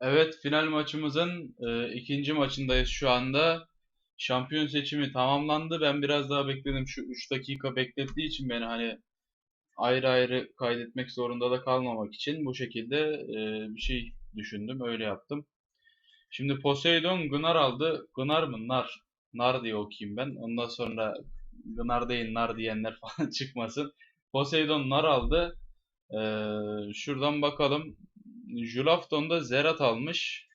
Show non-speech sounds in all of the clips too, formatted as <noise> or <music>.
Evet, final maçımızın e, ikinci maçındayız şu anda. Şampiyon seçimi tamamlandı. Ben biraz daha bekledim. Şu 3 dakika beklettiği için beni hani ayrı ayrı kaydetmek zorunda da kalmamak için bu şekilde e, bir şey düşündüm. Öyle yaptım. Şimdi Poseidon Gınar aldı. Gınar mı? Nar. Nar diye okuyayım ben. Ondan sonra Gınar değil Nar diyenler <laughs> falan çıkmasın. Poseidon Nar aldı. E, şuradan bakalım. Julafton'da Zerat almış.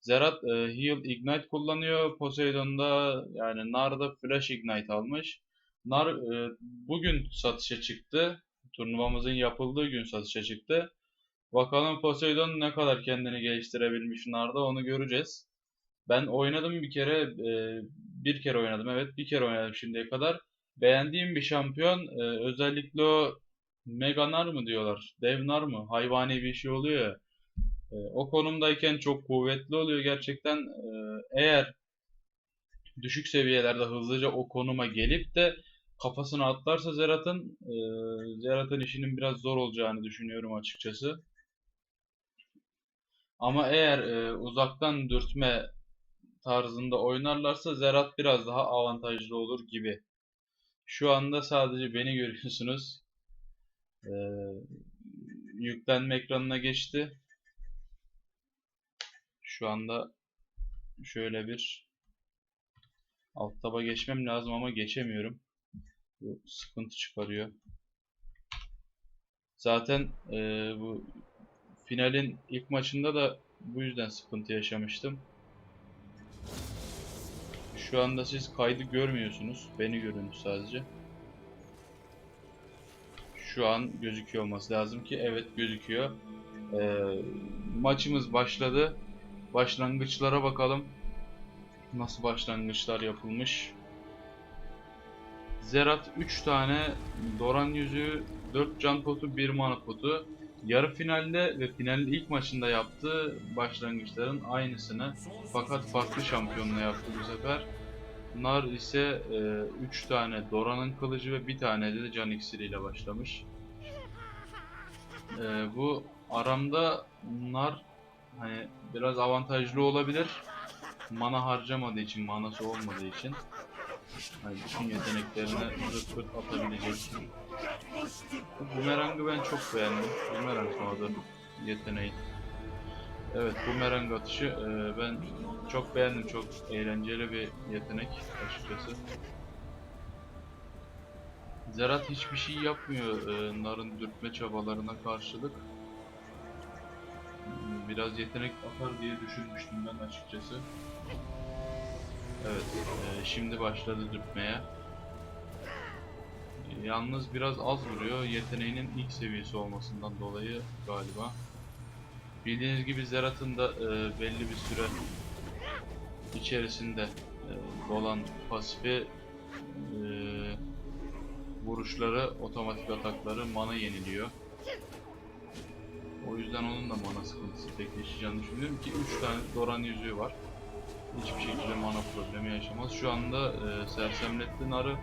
Zerat e, Heal Ignite kullanıyor. Poseidon'da yani Nar'da Flash Ignite almış. Nar e, bugün satışa çıktı. Turnuvamızın yapıldığı gün satışa çıktı. Bakalım Poseidon ne kadar kendini geliştirebilmiş Nar'da onu göreceğiz. Ben oynadım bir kere, e, bir kere oynadım. Evet, bir kere oynadım şimdiye kadar. Beğendiğim bir şampiyon. e, özellikle o Mega Nar mı diyorlar? Dev Nar mı? Hayvani bir şey oluyor ya. E, o konumdayken çok kuvvetli oluyor gerçekten. E, eğer düşük seviyelerde hızlıca o konuma gelip de kafasına atlarsa Zerat'ın e, Zerat'ın işinin biraz zor olacağını düşünüyorum açıkçası. Ama eğer e, uzaktan dürtme tarzında oynarlarsa Zerat biraz daha avantajlı olur gibi. Şu anda sadece beni görüyorsunuz. E, yüklenme ekranına geçti. Şu anda şöyle bir alt taba geçmem lazım ama geçemiyorum. Bu sıkıntı çıkarıyor. Zaten e, bu finalin ilk maçında da bu yüzden sıkıntı yaşamıştım. Şu anda siz kaydı görmüyorsunuz. Beni görüyorsunuz sadece. Şu an gözüküyor olması lazım ki evet gözüküyor. E, maçımız başladı. Başlangıçlara bakalım. Nasıl başlangıçlar yapılmış. Zerat 3 tane Doran yüzüğü, 4 can potu, 1 mana potu. Yarı finalde ve finalin ilk maçında yaptığı başlangıçların aynısını fakat farklı şampiyonla yaptı bu sefer. Nar ise 3 tane Doran'ın kılıcı ve bir tane de can iksiriyle başlamış. E, bu aramda Nar hani biraz avantajlı olabilir. Mana harcamadığı için, manası olmadığı için. Hani bütün yeteneklerini zırt pırt atabilecek. Bu bumerangı ben çok beğendim. Bumerang modu yeteneği. Evet bumerang atışı e, ben çok beğendim. Çok eğlenceli bir yetenek açıkçası. Zerat hiçbir şey yapmıyor e, Nar'ın dürtme çabalarına karşılık. Biraz yetenek atar diye düşünmüştüm ben açıkçası. Evet, e, şimdi başladı dürtmeye. E, Yalnız biraz az vuruyor. Yeteneğinin ilk seviyesi olmasından dolayı galiba. Bildiğiniz gibi Zerat'ın da e, belli bir süre içerisinde e, dolan pasifi e, vuruşları, otomatik atakları mana yeniliyor. O yüzden onun da mana sıkıntısı pek yaşayacağını düşünüyorum ki 3 tane Doran yüzüğü var. Hiçbir şekilde mana problemi yaşamaz. Şu anda e, sersemletli narı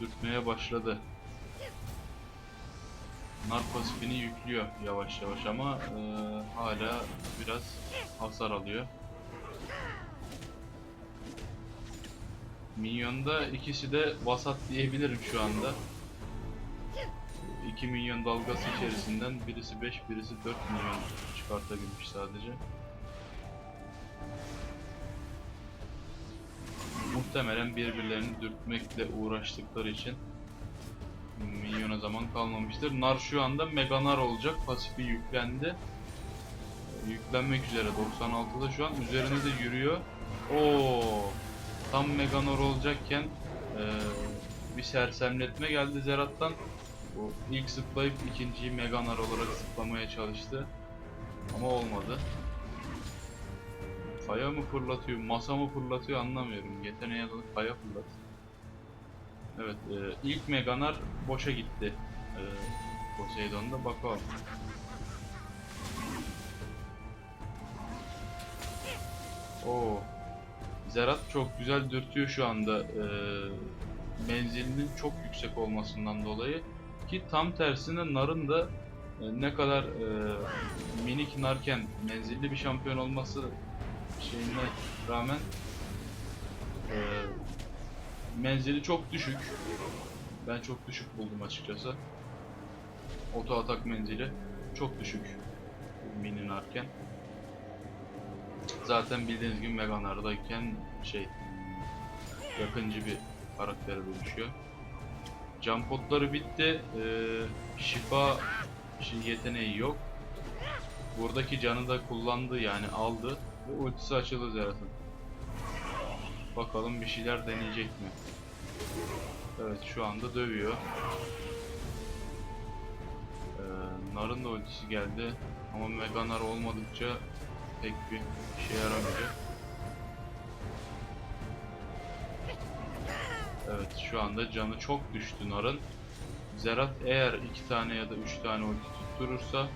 dürtmeye başladı. Nar pasifini yüklüyor yavaş yavaş ama e, hala biraz hasar alıyor. Minyonda ikisi de vasat diyebilirim şu anda. 2 milyon dalgası içerisinden birisi 5 birisi 4 milyon çıkartabilmiş sadece. Muhtemelen birbirlerini dürtmekle uğraştıkları için milyona zaman kalmamıştır. Nar şu anda Mega Nar olacak. Pasifi yüklendi. Yüklenmek üzere 96'da şu an. Üzerine de yürüyor. Oo, tam Mega Nar olacakken eee, bir sersemletme geldi Zerat'tan. O ilk zıplayıp ikinciyi Mega Nar olarak zıplamaya çalıştı. Ama olmadı. Kaya mı fırlatıyor, masa mı fırlatıyor anlamıyorum. Yeteneğe alıp kaya fırlat. Evet, e, ilk Meganar boşa gitti. E, Poseidon'da bakalım. Oo. Zerat çok güzel dürtüyor şu anda. E, menzilinin çok yüksek olmasından dolayı. Ki tam tersine Nar'ın da e, ne kadar e, minik narken menzilli bir şampiyon olması şeyine rağmen e, menzili çok düşük. Ben çok düşük buldum açıkçası. Oto atak menzili çok düşük mini narken. Zaten bildiğiniz gibi Mega Nar'dayken şey yakıncı bir karaktere dönüşüyor. Can potları bitti. Ee, şifa şey, yeteneği yok. Buradaki canı da kullandı yani aldı ve ultisi açıldı Zerat'ın. Bakalım bir şeyler deneyecek mi? Evet şu anda dövüyor. Ee, Nar'ın da ultisi geldi ama Mega Nar olmadıkça pek bir işe yaramayacak. Evet şu anda canı çok düştü Nar'ın. Zerat eğer iki tane ya da üç tane ulti tutturursa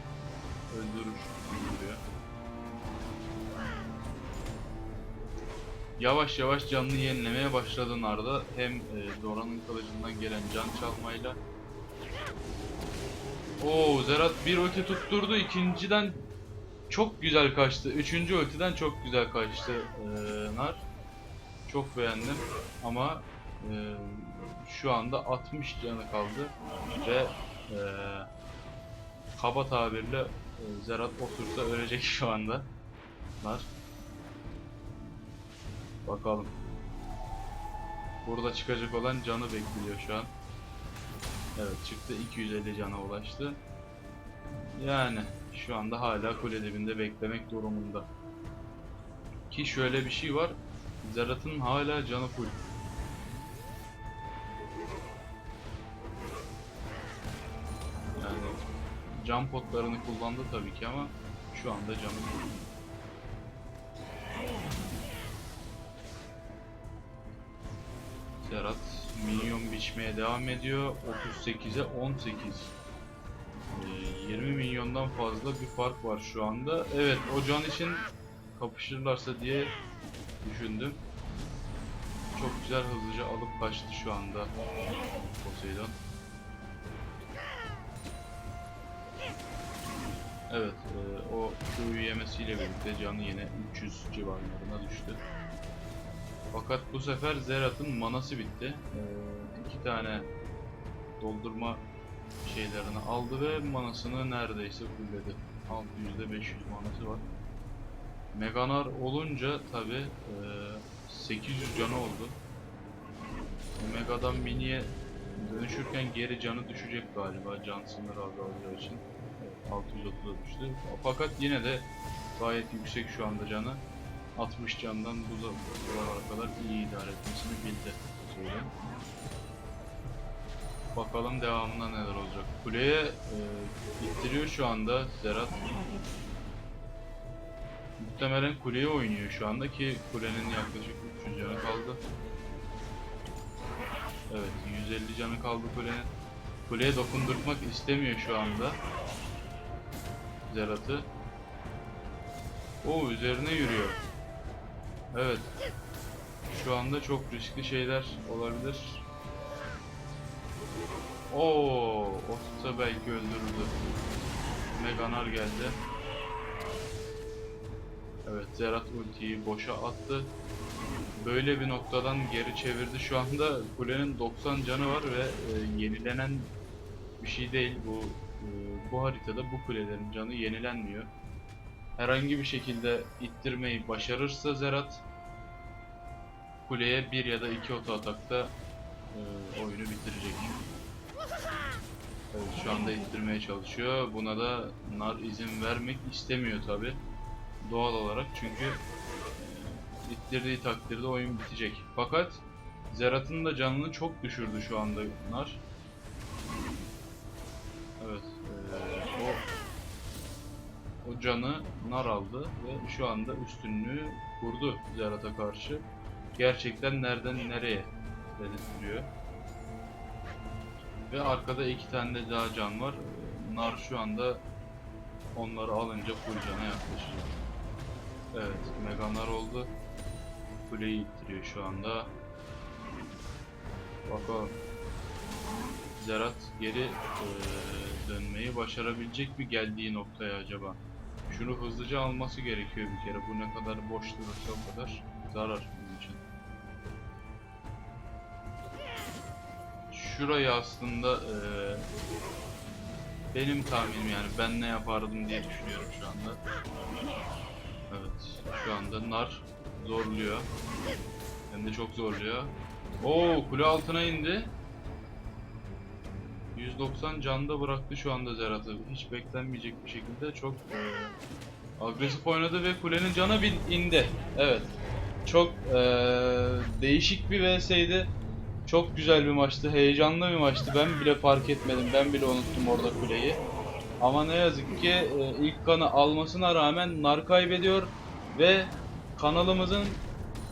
öldürür. öldürüyor. Yavaş yavaş canını yenilemeye başladı Nar'da. Hem e, Dora'nın kılıcından gelen can çalmayla. Oo Zerat bir ulti tutturdu. ikinciden çok güzel kaçtı. Üçüncü ultiden çok güzel kaçtı e, Nar. Çok beğendim ama e, şu anda 60 canı kaldı ve e, kaba tabirle e, Zerat otursa ölecek şu anda. Nar. Bakalım. Burada çıkacak olan canı bekliyor şu an. Evet çıktı 250 cana ulaştı. Yani şu anda hala kule dibinde beklemek durumunda. Ki şöyle bir şey var. Zerat'ın hala canı full. Can potlarını kullandı tabii ki ama şu anda canı full. Zerat minyon biçmeye devam ediyor. 38'e 18. Ee, 20 milyondan fazla bir fark var şu anda. Evet o can için kapışırlarsa diye düşündüm. Çok güzel hızlıca alıp kaçtı şu anda Poseidon. Evet e, o Q'yu yemesiyle birlikte canı yine 300 civarlarına düştü. Fakat bu sefer Zerat'ın manası bitti. Ee, iki tane doldurma şeylerini aldı ve manasını neredeyse fulledi. 600'de 500 manası var. Meganar olunca tabi 800 canı oldu. Mega'dan Mini'ye dönüşürken geri canı düşecek galiba can sınırı azalacağı için. Evet, 630'a düştü. Fakat yine de gayet yüksek şu anda canı. 60 candan bu buralara kadar iyi idare etmesini bildi. Söyleyeyim. Bakalım devamında neler olacak. Kuleye e, ittiriyor şu anda Zerat. Muhtemelen kuleye oynuyor şu anda ki kulenin yaklaşık 300 canı kaldı. Evet 150 canı kaldı kulenin. Kuleye dokundurmak istemiyor şu anda. Zerat'ı. O üzerine yürüyor. Evet. Şu anda çok riskli şeyler olabilir. Oo, o tutsa belki öldürürdü. Meganar geldi. Evet, Zerat ultiyi boşa attı. Böyle bir noktadan geri çevirdi. Şu anda kulenin 90 canı var ve e, yenilenen bir şey değil bu. E, bu haritada bu kulelerin canı yenilenmiyor. Herhangi bir şekilde ittirmeyi başarırsa Zerat kuleye bir ya da iki oto atakta e, oyunu bitirecek. Evet, şu anda ittirmeye çalışıyor. Buna da Nar izin vermek istemiyor tabi. Doğal olarak çünkü ittirdiği takdirde oyun bitecek. Fakat Zerat'ın da canını çok düşürdü şu anda Nar. O canı nar aldı ve şu anda üstünlüğü kurdu Zerat'a karşı. Gerçekten nereden nereye dedirtiyor. Ve arkada iki tane de daha can var. Nar şu anda onları alınca full cana yaklaşacak. Evet, Mega Nar oldu. Kuleyi ittiriyor şu anda. Bakalım. Zerat geri e, dönmeyi başarabilecek mi geldiği noktaya acaba? Şunu hızlıca alması gerekiyor bir kere. Bu ne kadar boş durursa o kadar zarar bunun için. Şurayı aslında e, benim tahminim yani ben ne yapardım diye düşünüyorum şu anda. Evet şu anda nar zorluyor. Hem de çok zorluyor. Oo kule altına indi. 190 canda bıraktı şu anda Zerat'ı. Hiç beklenmeyecek bir şekilde çok e, agresif oynadı ve kulenin canı bin indi. Evet. Çok e, değişik bir vs'ydi. Çok güzel bir maçtı. Heyecanlı bir maçtı. Ben bile fark etmedim. Ben bile unuttum orada kuleyi. Ama ne yazık ki e, ilk kanı almasına rağmen nar kaybediyor ve kanalımızın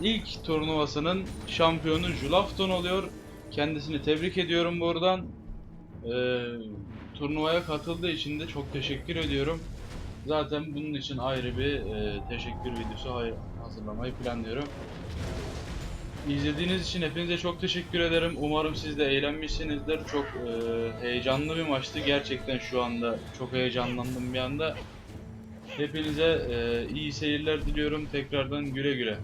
ilk turnuvasının şampiyonu Julafton oluyor. Kendisini tebrik ediyorum buradan. Ee, turnuvaya katıldığı için de çok teşekkür ediyorum. Zaten bunun için ayrı bir e, teşekkür videosu hazırlamayı planlıyorum. İzlediğiniz için hepinize çok teşekkür ederim. Umarım siz de eğlenmişsinizdir. Çok e, heyecanlı bir maçtı. Gerçekten şu anda çok heyecanlandım bir anda. Hepinize e, iyi seyirler diliyorum. Tekrardan güle güle.